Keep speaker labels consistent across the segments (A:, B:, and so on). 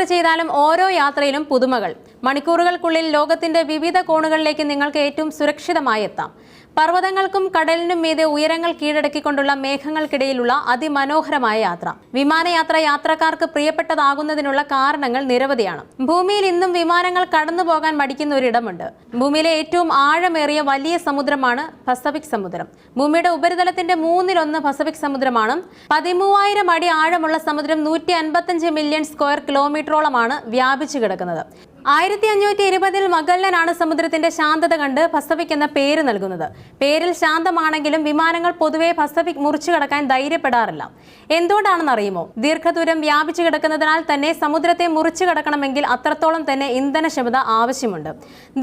A: യാത്ര ചെയ്താലും ഓരോ യാത്രയിലും പുതുമകൾ. മണിക്കൂറുകൾക്കുള്ളിൽ ലോകത്തിന്റെ വിവിധ കോണുകളിലേക്ക് നിങ്ങൾക്ക് ഏറ്റവും സുരക്ഷിതമായി എത്താം. പർവതങ്ങൾക്കും കടലിനും മീതെ ഉയരങ്ങൾ കീഴടക്കിക്കൊണ്ടുള്ള മേഘങ്ങൾക്കിടയിലുള്ള അതിമനോഹരമായ യാത്ര. വിമാനയാത്ര യാത്രക്കാർക്ക് പ്രിയപ്പെട്ടതാകുന്നതിനുള്ള കാരണങ്ങൾ നിരവധിയാണ്. ഭൂമിയിൽ ഇന്നും വിമാനങ്ങൾ കടന്നു പോകാൻ മടിക്കുന്ന ഒരിടമുണ്ട്. ഭൂമിയിലെ ഏറ്റവും ആഴമേറിയ വലിയ സമുദ്രമാണ് പസഫിക് സമുദ്രം. ഭൂമിയുടെ ഉപരിതലത്തിന്റെ മൂന്നിലൊന്ന് പസഫിക് സമുദ്രമാണ്. പതിമൂവായിരം അടി ആഴമുള്ള സമുദ്രം നൂറ്റി അൻപത്തഞ്ച് മില്യൺ സ്ക്വയർ കിലോമീറ്ററോളമാണ് വ്യാപിച്ചു കിടക്കുന്നത്. ആയിരത്തി അഞ്ഞൂറ്റി ഇരുപതിൽ മഗല്ലനാണ് സമുദ്രത്തിന്റെ ശാന്തത കണ്ട് പസഫിക് എന്ന പേര് നൽകുന്നത്. പേരിൽ ശാന്തമാണെങ്കിലും വിമാനങ്ങൾ പൊതുവെ പസഫിക് മുറിച്ചു കടക്കാൻ ധൈര്യപ്പെടാറില്ല. എന്തുകൊണ്ടാണെന്ന് അറിയുമോ ദീർഘദൂരം വ്യാപിച്ചു കിടക്കുന്നതിനാൽ തന്നെ സമുദ്രത്തെ മുറിച്ചു കടക്കണമെങ്കിൽ അത്രത്തോളം തന്നെ ഇന്ധനക്ഷമത ആവശ്യമുണ്ട്.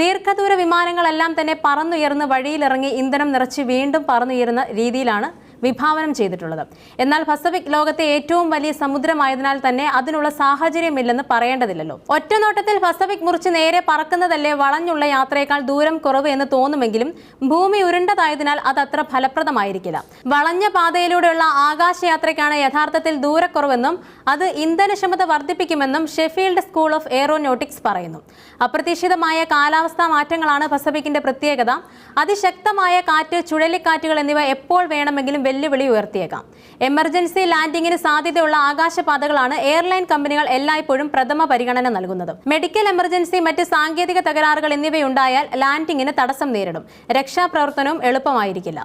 A: ദീർഘദൂര വിമാനങ്ങളെല്ലാം തന്നെ പറന്നുയർന്ന് വഴിയിലിറങ്ങി ഇന്ധനം നിറച്ച് വീണ്ടും പറന്നുയരുന്ന രീതിയിലാണ് വിഭാവനം ചെയ്തിട്ടുള്ളത്. എന്നാൽ പസഫിക് ലോകത്തെ ഏറ്റവും വലിയ സമുദ്രമായതിനാൽ തന്നെ അതിനുള്ള സാഹചര്യമില്ലെന്ന് പറയേണ്ടതില്ലല്ലോ. ഒറ്റനോട്ടത്തിൽ പസഫിക് മുറിച്ച് നേരെ പറക്കുന്നതല്ലേ വളഞ്ഞുള്ള യാത്രയേക്കാൾ ദൂരം കുറവ് എന്ന് തോന്നുമെങ്കിലും ഭൂമി ഉരുണ്ടതായതിനാൽ അത് അത്ര ഫലപ്രദമായിരിക്കില്ല. വളഞ്ഞ പാതയിലൂടെയുള്ള ആകാശയാത്രയ്ക്കാണ് യഥാർത്ഥത്തിൽ ദൂരക്കുറവെന്നും അത് ഇന്ധനക്ഷമത വർദ്ധിപ്പിക്കുമെന്നും ഷെഫീൽഡ് സ്കൂൾ ഓഫ് എയറോനോട്ടിക്സ് പറയുന്നു. അപ്രതീക്ഷിതമായ കാലാവസ്ഥാ മാറ്റങ്ങളാണ് പസഫിക്കിന്റെ പ്രത്യേകത. അതിശക്തമായ കാറ്റ് ചുഴലിക്കാറ്റുകൾ എന്നിവ എപ്പോൾ വേണമെങ്കിലും വെല്ലുവിളി ഉയർത്തിയേക്കാം. എമർജൻസി ലാൻഡിംഗിന് സാധ്യതയുള്ള ആകാശപാതകളാണ് എയർലൈൻ കമ്പനികൾ എല്ലായ്പ്പോഴും പ്രഥമ പരിഗണന നൽകുന്നത്. മെഡിക്കൽ എമർജൻസി മറ്റ് സാങ്കേതിക തകരാറുകൾ എന്നിവയുണ്ടായാൽ ലാൻഡിങ്ങിന് തടസ്സം നേരിടും. രക്ഷാപ്രവർത്തനവും എളുപ്പമായിരിക്കില്ല.